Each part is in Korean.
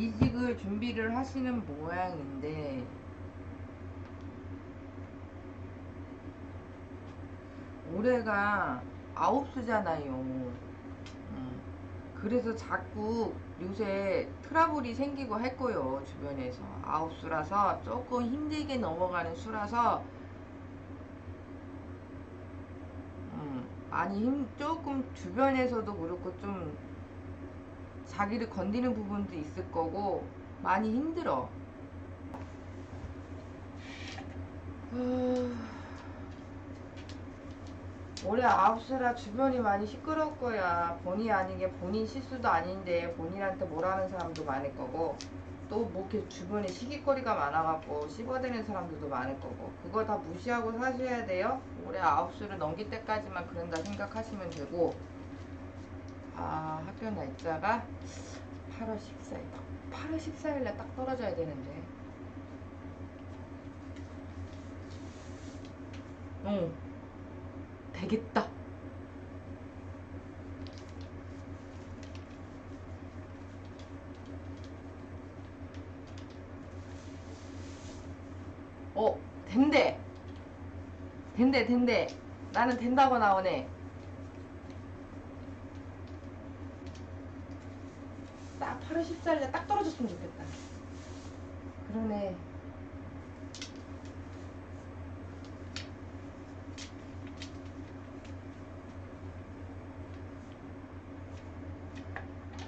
이직을 준비를 하시는 모양인데 올해가 아홉 수잖아요. 음. 그래서 자꾸 요새 트러블이 생기고 할 거예요 주변에서 아홉 수라서 조금 힘들게 넘어가는 수라서 음, 많이 힘 조금 주변에서도 그렇고 좀 자기를 건드리는 부분도 있을 거고 많이 힘들어. 후, 올해 아홉수라 주변이 많이 시끄러울 거야. 본의 아니게 본인 실수도 아닌데 본인한테 뭐라는 사람도 많을 거고 또 뭐 이렇게 주변에 시기거리가 많아갖고 씹어대는 사람들도 많을 거고 그거 다 무시하고 사셔야 돼요. 올해 아홉 수를 넘길 때까지만 그런다 생각하시면 되고 아 학교 날짜가 8월 14일. 8월 14일 날 딱 떨어져야 되는데. 어 되겠다. 어 된대. 된대 된대. 나는 된다고 나오네 딱 8월 14일에 딱 떨어졌으면 좋겠다. 그러네.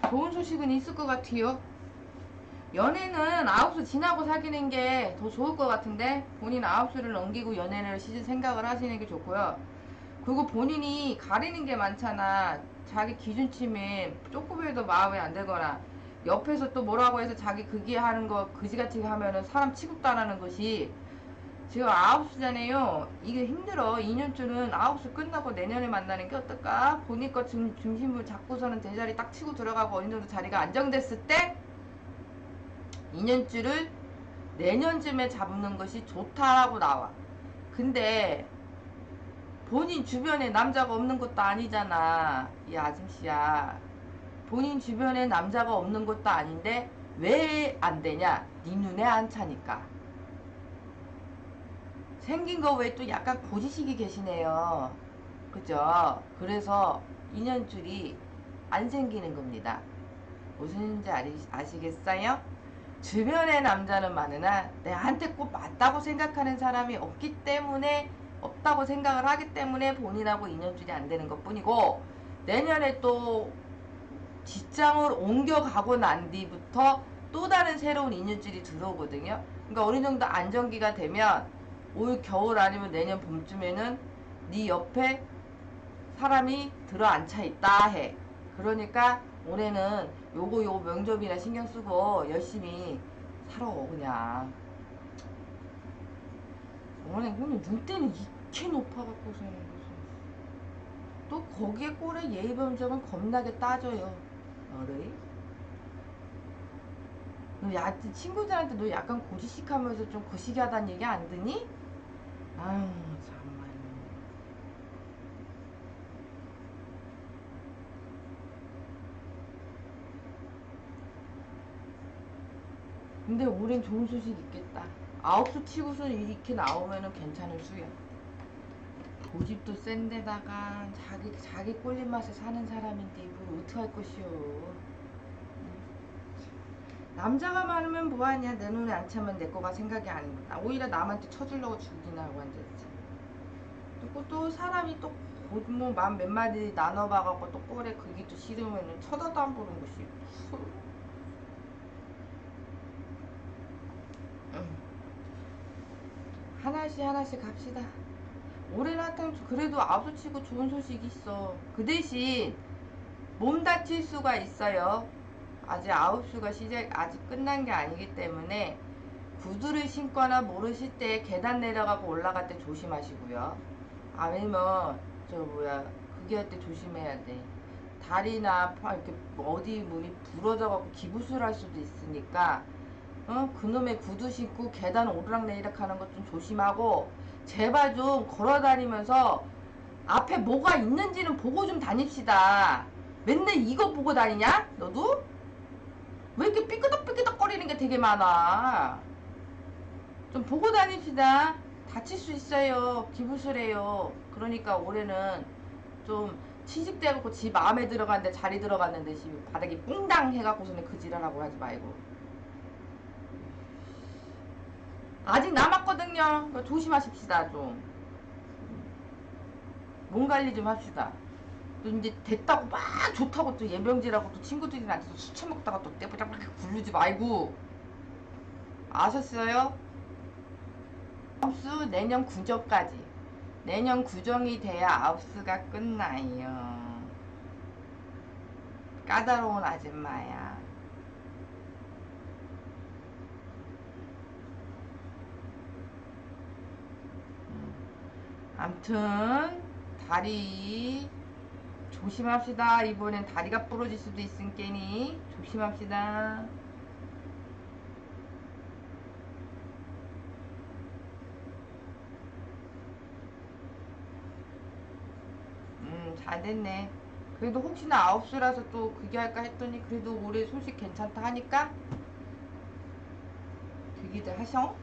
좋은 소식은 있을 것 같아요. 연애는 아홉수 지나고 사귀는 게 더 좋을 것 같은데 본인 아홉수를 넘기고 연애를 시즌 생각을 하시는 게 좋고요. 그리고 본인이 가리는 게 많잖아. 자기 기준치면 조금이라도 마음에 안 들거나 옆에서 또 뭐라고 해서 자기 그게 하는 거 그지같이 하면은 사람 취급다라는 것이 지금 아홉 수잖아요. 이게 힘들어. 2년쯤은 아홉 수 끝나고 내년에 만나는 게 어떨까? 거 중, 중심을 잡고서는 제자리 딱 치고 들어가고 어느 정도 자리가 안정됐을 때 2년줄을 내년쯤에 잡는 것이 좋다라고 나와. 근데 본인 주변에 남자가 없는 것도 아니잖아. 이 아줌씨야. 본인 주변에 남자가 없는 것도 아닌데 왜 안 되냐? 네 눈에 안 차니까. 생긴 거 외에 또 약간 고지식이 계시네요. 그죠? 그래서 인연줄이 안 생기는 겁니다. 무슨인지 아시겠어요? 주변에 남자는 많으나 내한테 꼭 맞다고 생각하는 사람이 없기 때문에 없다고 생각을 하기 때문에 본인하고 인연줄이 안 되는 것 뿐이고 내년에 또 직장을 옮겨가고 난 뒤부터 또 다른 새로운 인연줄이 들어오거든요. 그러니까 어느 정도 안정기가 되면 올 겨울 아니면 내년 봄쯤에는 네 옆에 사람이 들어 앉혀 있다 해. 그러니까 올해는 요거 요거 명점이나 신경 쓰고 열심히 살아 그냥. 올해 근데 눈대는 이렇게 높아갖고서는 무슨 또 거기에 꼴에 예의범점은 겁나게 따져요. 어르이? 너 야, 친구들한테 너 약간 고지식 하면서 좀 거시기하다는 얘기 안 드니? 아유, 정말. 근데 우린 좋은 소식 있겠다. 아홉 수 치고서 이렇게 나오면은 괜찮을 수야. 고집도 센 데다가 자기 자기 꼴린 맛에 사는 사람인데 이걸 어떻게 할 것이오. 남자가 많으면 뭐하냐 내 눈에 안 차면 내 거가 생각이 아닌 거다 오히려 남한테 쳐주려고 죽이나 하고 앉았지 그리고 또 사람이 또뭐맘 몇 마디 나눠봐갖고 또 꼴에 그게 또 싫으면은 쳐다도 안 보는 것이 후. 응. 하나씩 하나씩 갑시다 하여튼 그래도 아부치고 좋은 소식이 있어 그 대신 몸 다칠 수가 있어요 아직 아홉 수가 시작 아직 끝난 게 아니기 때문에 구두를 신거나 모르실 때 계단 내려가고 올라갈 때 조심하시고요. 아니면 저 뭐야 그게 할 때 조심해야 돼. 다리나 팔 이렇게 어디 문이 부러져갖고 기부술 할 수도 있으니까 어 그놈의 구두 신고 계단 오르락 내리락 하는 것 좀 조심하고 제발 좀 걸어 다니면서 앞에 뭐가 있는지는 보고 좀 다닙시다. 맨날 이거 보고 다니냐? 너도? 왜 이렇게 삐끄덕삐끄덕 거리는 게 되게 많아? 좀 보고 다닙시다. 다칠 수 있어요. 기부스래요. 그러니까 올해는 좀 취직돼갖고 지 마음에 들어갔는데 자리 들어갔는데 지 바닥이 뽕당 해갖고서는 그 지랄하고 하지 말고. 아직 남았거든요. 조심하십시다 좀. 몸 관리 좀 합시다. 또 이제 됐다고 막 좋다고 또 예명지라고 또 친구들이랑 앉아서 술 처먹다가 또 이렇게 굴르지 말고 아셨어요? 아홉수 내년 구정까지 내년 구정이 돼야 아홉수가 끝나요 까다로운 아줌마야 음. 암튼 다리 조심합시다. 이번엔 다리가 부러질 수도 있으니까니 조심합시다. 음, 잘 됐네. 그래도 혹시나 아홉수라서 또 그게 할까 했더니 그래도 올해 소식 괜찮다 하니까 되기들 하셔?